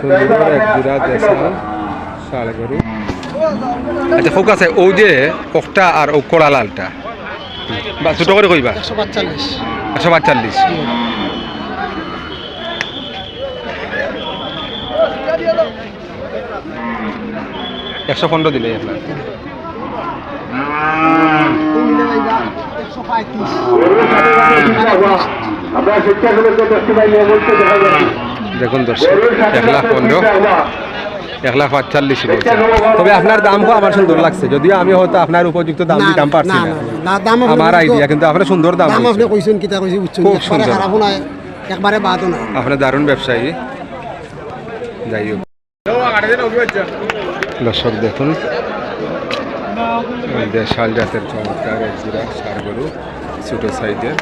সুন্দর এক জোড়া দেশাল গরু আচ্ছা আছে ও যে একটা আর ও কড়া লালটা। বা ছোট করে কইবা। একশো পাঁচচল্লিশ। একশো পাঁচচল্লিশ। একশো পনেরো দিলে আপনার। একশো পঁয়ত্রিশ। আমরা দেখতে পাই বলতে দেখা যাচ্ছে। দেখুন দর্শক এক লাখ পনেরো এক লাখ বলছে। তবে আপনার দাম আমার সুন্দর লাগছে। যদিও আমি হয়তো আপনার উপযুক্ত দাম দিতাম পারছি না, দাম আমার আইডিয়া কিন্তু আপনার সুন্দর দাম আপনি কইছেন কিতা কইছি বুঝছেন খুব সুন্দর। একবারে বাদও নাই আপনার দারুণ ব্যবসায়ী। যাই হোক। দর্শক দেখুন। দেশাল জাতের চমৎকার এক জোড়া সার গরু ছোটো সাইজের।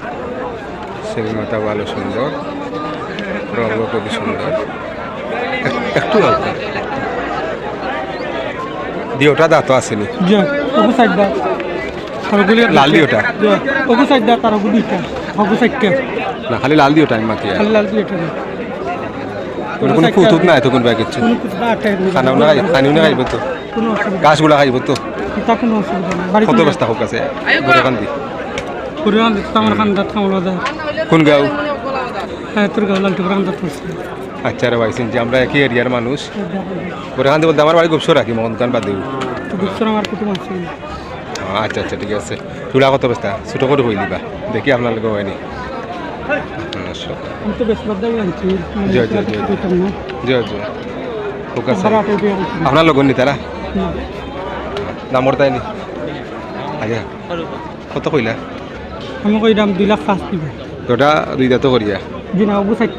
সেই ভালো সুন্দর। রঙ্গ খুবই সুন্দর এক- একটু অল্প দিওটা দাঁত আসেনি। লাল দিওটা। না খালি লাল দিওটা আমি মাতি খালি লাল দুইটা কোনো কোনো ফুতুত নাই তো কোনো কিছু কিছু না না খানিও না খাইব তো। গাছগুলা খাইব তো। কিতা বস্তা হোক আছে? কোন গাঁও? হ্যাঁ লালটু আচ্ছা রে ভাইসিন যে আমরা একই এরিয়ার মানুষ। গোটাকান্দি বলতে আমার বাড়ি গুপসো রাখি মোহন খান বাদ দিব? তো আমার কুটুম আছে। আচ্ছা আচ্ছা ঠিক আছে। চুলা কত বস্তা? ছোটো করে হই দিবা দেখি আপনার হয়নি। তো আপনার লগন নি? তারা দাম তাই নি? আচ্ছা কত কইলা? আমি কই দাম দুই লাখ পাঁচ দিবে। তোটা দুই দাঁতো করিয়া। জি না ওগু সাইড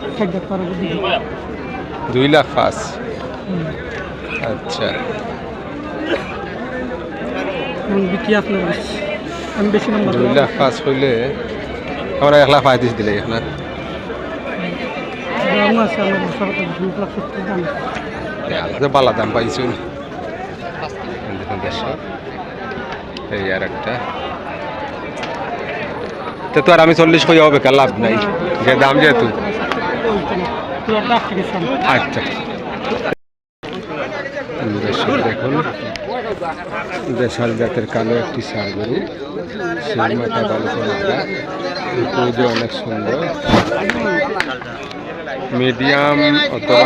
দুই লাখ পাঁচ। আচ্ছা। আপনার আমি বেশি। নাম্বার দুই লাখ পাঁচ হইলে আমরা এক লাখ পঁয়ত্রিশ দিলে আছে আমার দুই লাখ সত্তর দাম পাইছুন এই আর একটা। তো তো আর আমি চল্লিশ কই হবে কার লাভ নাই? যে দাম যেহেতু। আচ্ছা। দেখুন। দেশাল জাতের কালো একটি সার গরু। সেই অনেক সুন্দর। মিডিয়াম অথবা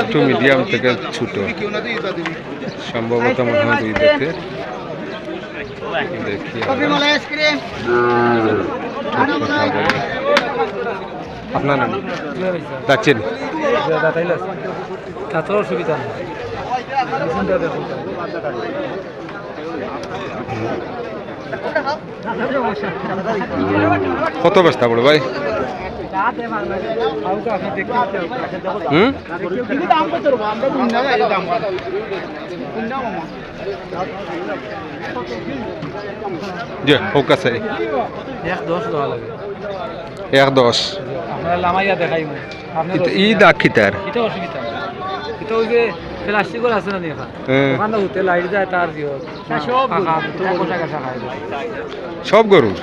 একটু মিডিয়াম থেকে ছোট। সম্ভবত মনে হয় দুই দেখি আপনার নাম? ডাকছেন কত বস্তা বড় ভাই? হুম? হোক আছে। এক দশ। দেওয়া লাগে এক দশ লামাইয়া দেখাই ই দাগ খিতার এটা অসুবিধা। এটা ওই যে প্লাস্টিকের আছে না দেখা হ্যাঁ। ওখানে উঠে লাইট যায় তার সব খাই সব গরুর?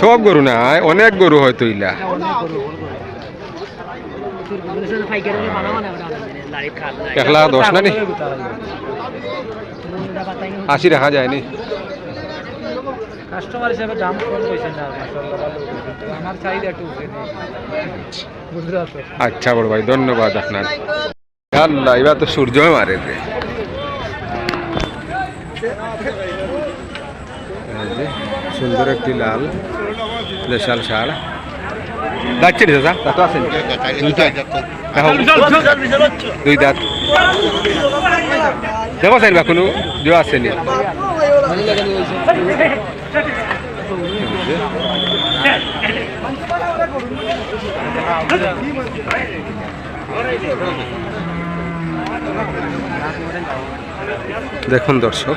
সব গরু না অনেক গরু হয়তো ইলা। এক লাখ দশ না নি? আশি রাখা যায়নি কাস্টমার হিসাবে দাম কম না আমার চাহিদা একটু আচ্ছা বড় ভাই ধন্যবাদ আপনার। আল্লাহ এবার তো সূর্য মারে সুন্দর একটি লাল দেশাল সার রে দাদা তা তো আছে দেখো, দুই দাঁত। দেখো স্যার বা কোনো জো আসেনি দেখুন দর্শক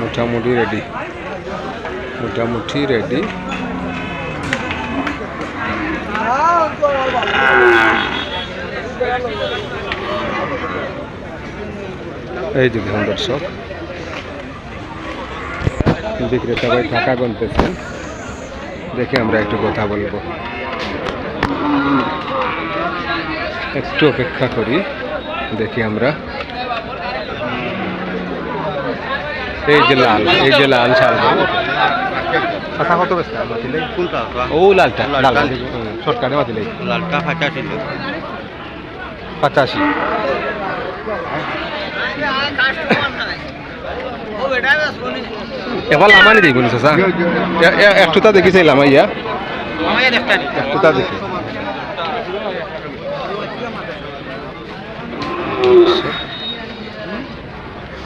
মোটামুটি রেডি মোটামুটি রেডি এই যে দেখুন দর্শক। বিক্রেতা ভাই টাকা গুনতেছেন। দেখে আমরা একটু কথা বলব। একটু অপেক্ষা করি। দেখি আমরা এই যে লাল এই যে লাল শাল। কত কোনটা ও লালটা লালটা। লাল শর্টকাটে মাতিলে লালটা পঁচাশি পঁচাশি। এবার লামানি দেখুন চাচা এ- এ- একটু তা দেখিছিলাম ইয়া। দেখি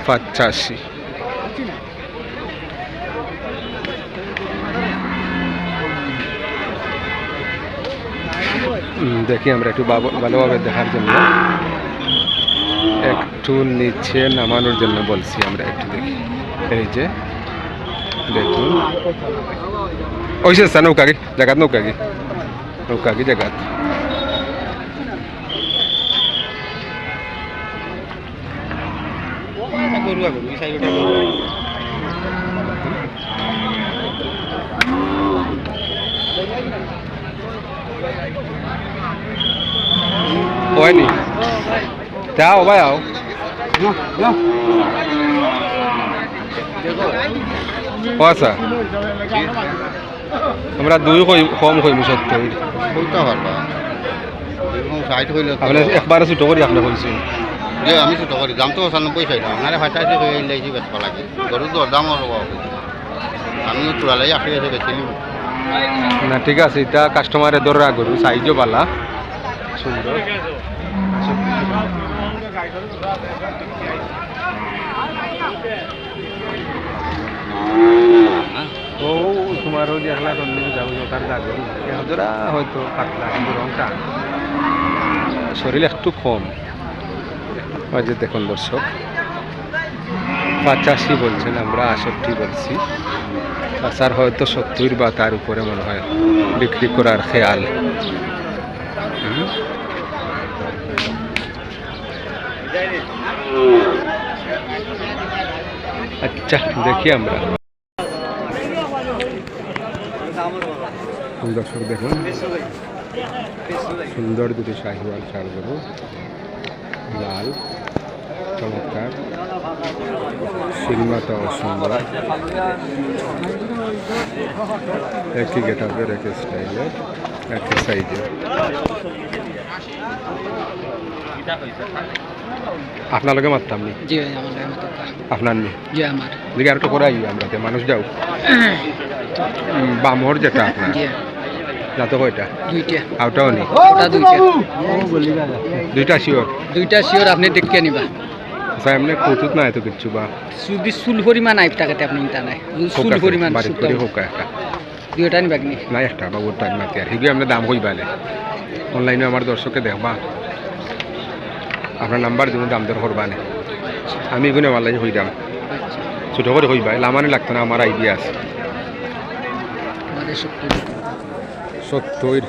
পঁচাশি। দেখি আমরা একটু ভালো- ভালোভাবে দেখার জন্য। একটু নিচে নামানোর জন্য বলছি আমরা একটু দেখি। এই যে, দেখুন। ওই সে নৌকা কি জায়গাত নৌকা কি নৌকা কি গরু হয়নি। যাও ভাই আও ও আচ্ছা। আমরা দুই কম কইমু সত্তর আপনি একবারে ছোট করি আপনি কইছেন যে আমি ছোট করি দাম তো পঁচানব্বই চাইলাম আপনারা পঁচাশি হয়ে লাইছি বেচবা লাগে? গরু দর দাম আমি চূড়ালাই আশি আছে বেচিলি না ঠিক আছে এটা কাস্টমারের দর গরু সাইজও পালা সুন্দর। এহাজরা হয়তো পাতলা কিন্তু রংটা শরীর একটু কম যে দেখুন দর্শক পঁচাশি বলছেন আমরা আষট্টি বলছি স্যার হয়তো সত্তর বা তার উপরে মনে হয় বিক্রি করার খেয়াল আচ্ছা দেখি আমরা। দর্শক দেখুন, সুন্দর দুটি শাহিওয়াল চাল গরু, লাল, চমৎকার সিনেমাটা সুন্দর। একই গেট আপের একই স্টাইলের একই সাইজের আপনার লগে মারতাম নি? জি ভাই আমার গায়ে মতো আপনার নি? জি আমার। দিকে আর একটু করে আই আমরা তে মানুষ যাও। বামর যেটা আপনার? জি। যাতো কয়টা? দুইটা। আউটাও নি? ওটা দুইটা দুইটা। শিওর? দুইটা শিওর আপনি নিবা। আচ্ছা এমনি কৌতুক না এত কিচ্ছু বা? যদি চুল পরিমাণ আইপ টাকাতে আপনি ইটা নাই। চুল হোকা পরিমাণ বাড়ি করে হোকা একটা। দুইটা নিবা কিনি না? একটা বাবুর টাইম নাতি আর হিগুলো আমরা দাম হইবালে অনলাইনে আমার দর্শককে দেখবা। আপনার নাম্বার দিব দাম দর করবা নে। আমি এগুলো হই দাম ছোট করে হইবা লামানি লাগতো না আমার আইডিয়া আছে। আমাদের সত্তর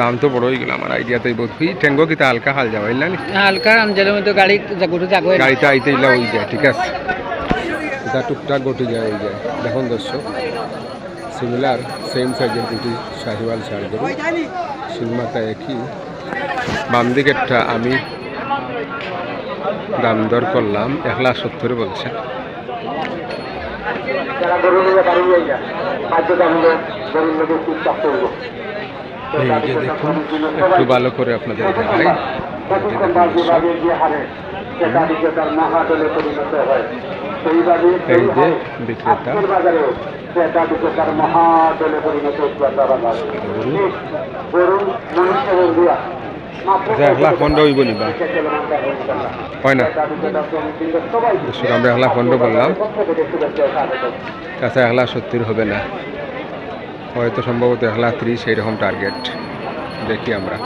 দাম তো বড় হয়ে গেল আমার আইডিয়াতেই বোধ হই ঠেঙ্গো কিতা হালকা হাল যাওয়া না? হালকা আঞ্জলের মধ্যে গাড়ি গরু যাগো গাড়িতে আইতে ইলা হয়ে যায় ঠিক আছে। এটা টুকটাক গটে যায় হয়ে যায় দেখুন দর্শক সিমিলার সেম সাইজের দুটি শাহিওয়াল শাড় গরু সিলমাতা একই। বাম দিকেরটা আমি দাম দর করলাম এক লাখ সত্তর বলছে। এই যে দেখুন একটু ভালো করে আপনাদের দেখাই। এই যে বিক্রেতা। আচ্ছা এক হয় না? আমরা বললাম। হবে না। হয়তো সম্ভবত একলা ত্রিশ এইরকম টার্গেট দেখি আমরা।